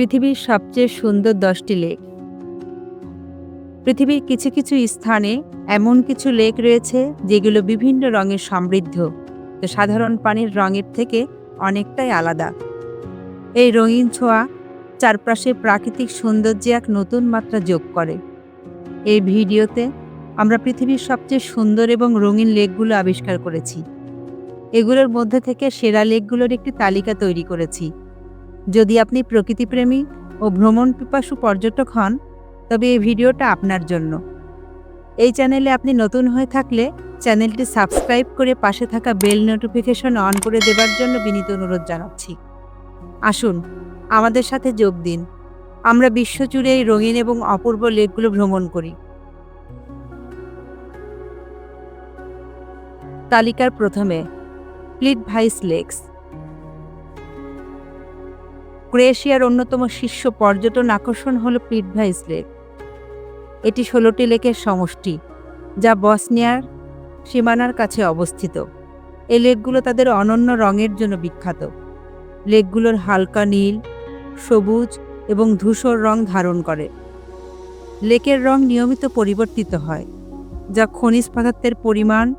পৃথিবীর সবচেয়ে সুন্দর দশটি লেক। পৃথিবীর কিছু কিছু স্থানে এমন কিছু লেক রয়েছে যেগুলো বিভিন্ন রঙের সমৃদ্ধ। তো সাধারণ পানির রঙের থেকে অনেকটাই আলাদা। এই রঙিন ছোঁয়া চারপাশে প্রাকৃতিক সৌন্দর্যে এক নতুন মাত্রা যোগ করে। এই ভিডিওতে আমরা পৃথিবীর সবচেয়ে সুন্দর এবং রঙিন লেকগুলো আবিষ্কার করেছি। এগুলোর মধ্যে থেকে সেরা লেকগুলোর একটি তালিকা তৈরি করেছি। যদি আপনি প্রকৃতিপ্রেমী ও ভ্রমণ পিপাসু পর্যটক হন, তবে এই ভিডিওটা আপনার জন্য। এই চ্যানেলে আপনি নতুন হয়ে থাকলে চ্যানেলটি সাবস্ক্রাইব করে পাশে থাকা বেল নোটিফিকেশন অন করে দেবার জন্য বিনীত অনুরোধ জানাচ্ছি। আসুন, আমাদের সাথে যোগ দিন। আমরা বিশ্বজুড়ে এই রঙিন এবং অপূর্ব লেকগুলো ভ্রমণ করি। তালিকার প্রথমে প্লিট ভাইস লেকস ক্রোয়েশিয়ার অন্যতম শীর্ষ পর্যটন আকর্ষণ হল প্লিটভাইস লেক এটি ষোলোটি লেকের সমষ্টি, যা বসনিয়ার সীমানার কাছে অবস্থিত। এই লেকগুলো তাদের অনন্য রঙের জন্য বিখ্যাত। লেকগুলোর হালকা নীল, সবুজ এবং ধূসর রং ধারণ করে। লেকের রং নিয়মিত পরিবর্তিত হয়, যা খনিজ পদার্থের পরিমাণ,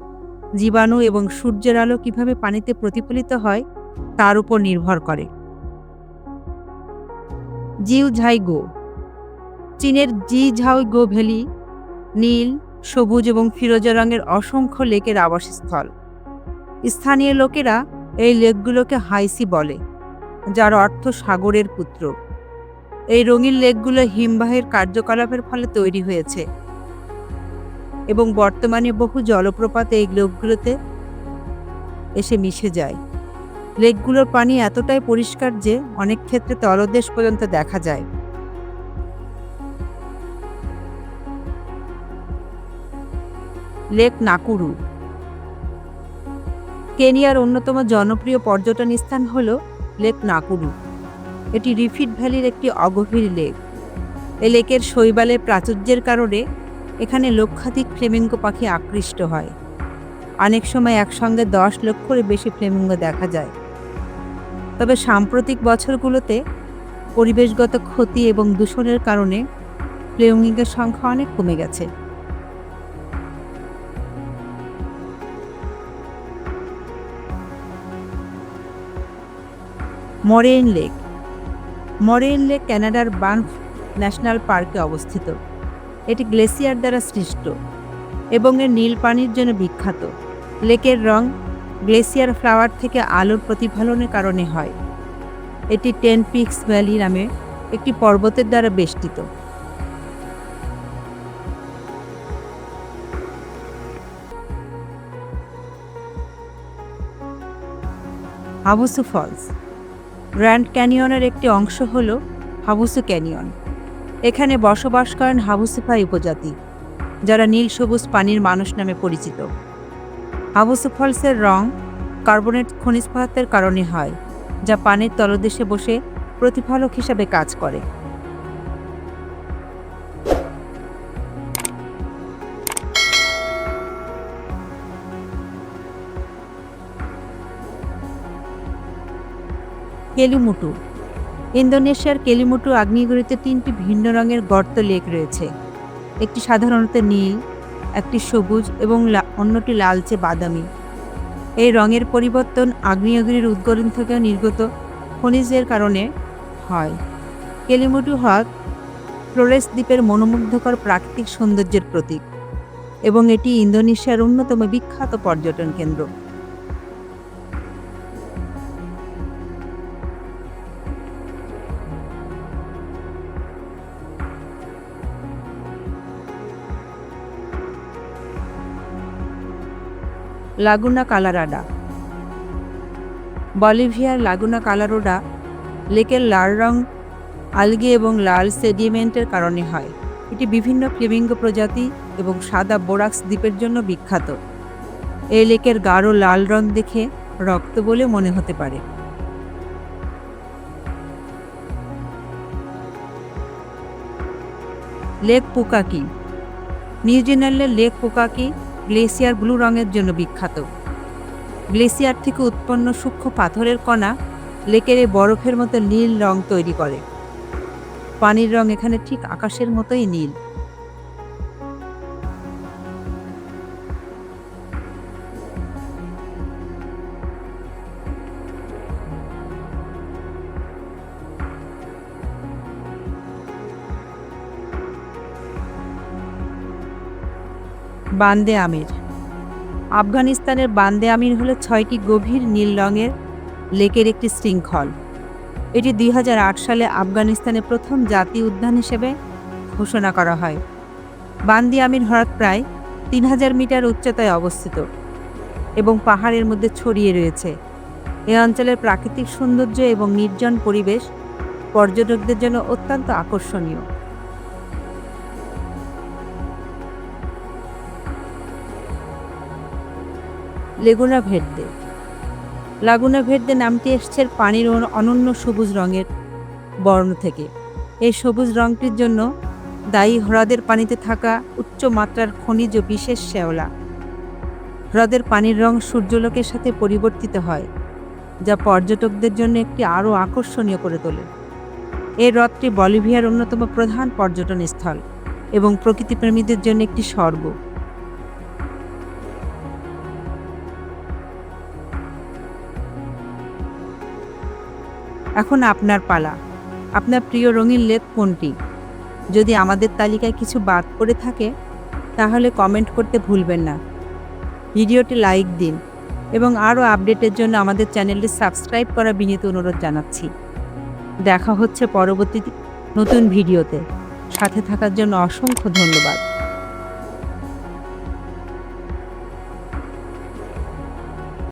জীবাণু এবং সূর্যের আলো কীভাবে পানিতে প্রতিফলিত হয়, তার উপর নির্ভর করে। জিউ ঝাইগো চীনের জি ঝাইগো ভ্যালি, নীল, সবুজ এবং ফিরোজা রঙের অসংখ্য লেকের আবাসস্থল। স্থানীয় লোকেরা এই লেকগুলোকে হাইসি বলে, যার অর্থ সাগরের পুত্র। এই রঙিন লেকগুলো হিমবাহের কার্যকলাপের ফলে তৈরি হয়েছে। এবং বর্তমানে বহু জলপ্রপাত এই লেকগুলোতে এসে মিশে যায়। লেকগুলোর পানি এতটাই পরিষ্কার যে অনেক ক্ষেত্রে তলদেশ পর্যন্ত দেখা যায়। Lake Nakuru. কেনিয়ার অন্যতম জনপ্রিয় পর্যটন স্থান হল লেক নাকুরু। এটি রিফিট ভ্যালির একটি অগভীর লেক। এ লেকের শৈবালের প্রাচুর্যের কারণে এখানে লক্ষাধিক ফ্লেমিঙ্গো পাখি আকৃষ্ট হয়। অনেক সময় একসঙ্গে দশ লক্ষের বেশি ফ্লেমিঙ্গো দেখা যায়। তবে সাম্প্রতিক বছরগুলোতে পরিবেশগত ক্ষতি এবং দূষণের কারণে ফ্লেমিঙ্গোর সংখ্যা অনেক কমে গেছে। Moraine lake. মরেন লেক ক্যানাডার বানফ ন্যাশনাল পার্কে অবস্থিত। এটি গ্লেসিয়ার দ্বারা সৃষ্ট এবং এর নীল পানির জন্য বিখ্যাত। লেকের রং গ্লেসিয়ার ফ্লাওয়ার থেকে আলোর প্রতিফলনের কারণে হয়। এটি টেন পিক্স ভ্যালি নামে একটি পর্বতের দ্বারা বেষ্টিত। হাবুসু ফলস, গ্র্যান্ড ক্যানিয়নের একটি অংশ হল হাবুসু ক্যানিয়ন। এখানে বসবাস করেন হাবুসুফাই উপজাতি, যারা নীল সবুজ পানির মানুষ নামে পরিচিত। হাবুসু ফলসের রং কার্বনেট খনিজ পদার্থের কারণে হয়, যা পানির তলদেশে বসে প্রতিফলক হিসাবে কাজ করে। কেলিমুটু। ইন্দোনেশিয়ার কেলিমুটু আগ্নেয়গিরিতে তিনটি ভিন্ন রঙের গর্ত লেক রয়েছে। একটি সাধারণত নীল একটি সবুজ এবং অন্যটি লালচে বাদামি। এই রঙের পরিবর্তন আগ্নেয়গিরির উদ্গরণ থেকে নির্গত খনিজের কারণে হয়। কেলিমুটু হ্রদ ফ্লোরেস দ্বীপের মনোমুগ্ধকর প্রাকৃতিক সৌন্দর্যের প্রতীক এবং এটি ইন্দোনেশিয়ার অন্যতম বিখ্যাত পর্যটন কেন্দ্র। লাগুনা কালারাডা বলিভিয়ার লাগুনা কালারোডা লেকের লাল রং আলগে এবং লাল সেডিমেন্টের কারণে হয়। এটি বিভিন্ন ফ্লেমিঙ্গো প্রজাতি এবং সাদা বোরাক্স দ্বীপের জন্য বিখ্যাত। এই লেকের গাঢ় লাল রং দেখে রক্ত বলে মনে হতে পারে। লেক পুকাকি নিউজিল্যান্ডের লেক পুকাকি গ্লেসিয়ার ব্লু রঙের জন্য বিখ্যাত। গ্লেসিয়ার থেকে উৎপন্ন সূক্ষ্ম পাথরের কণা লেকের এই বরফের মতো নীল রং তৈরি করে। পানির রং এখানে ঠিক আকাশের মতোই নীল। বান্দে আমির। আফগানিস্তানের বান্দে আমির হলো ছয়টি গভীর নীল রঙের লেকের একটি শৃঙ্খল। এটি দুই হাজার আট সালে আফগানিস্তানের প্রথম জাতীয় উদ্যান হিসেবে ঘোষণা করা হয়। বান্দি আমির হ্রদ প্রায় তিন হাজার মিটার উচ্চতায় অবস্থিত এবং পাহাড়ের মধ্যে ছড়িয়ে রয়েছে। এ অঞ্চলের প্রাকৃতিক সৌন্দর্য এবং নির্জন পরিবেশ পর্যটকদের জন্য অত্যন্ত আকর্ষণীয়। লেগুনা ভের্দে লাগুনা ভের্দে নামটি এসছে পানির অনন্য সবুজ রঙের বর্ণ থেকে। এই সবুজ রঙটির জন্য দায়ী হ্রদের পানিতে থাকা উচ্চ মাত্রার খনিজ বিশেষ শ্যাওলা। হ্রদের পানির রং সূর্যলোকের সাথে পরিবর্তিত হয়, যা পর্যটকদের জন্য একটি আরও আকর্ষণীয় করে তোলে। এই হ্রদটি বলিভিয়ার অন্যতম প্রধান পর্যটন স্থল এবং প্রকৃতিপ্রেমীদের জন্য একটি স্বর্গ। এখন আপনার পালা। আপনার প্রিয় রঙিন লেপ কোনটি? যদি আমাদের তালিকায় কিছু বাদ পড়ে থাকে, তাহলে কমেন্ট করতে ভুলবেন না। ভিডিওটি লাইক দিন এবং আরও আপডেটের জন্য আমাদের চ্যানেলটি সাবস্ক্রাইব করা বিনীত অনুরোধ জানাচ্ছি। দেখা হচ্ছে পরবর্তী নতুন ভিডিওতে। সাথে থাকার জন্য অসংখ্য ধন্যবাদ।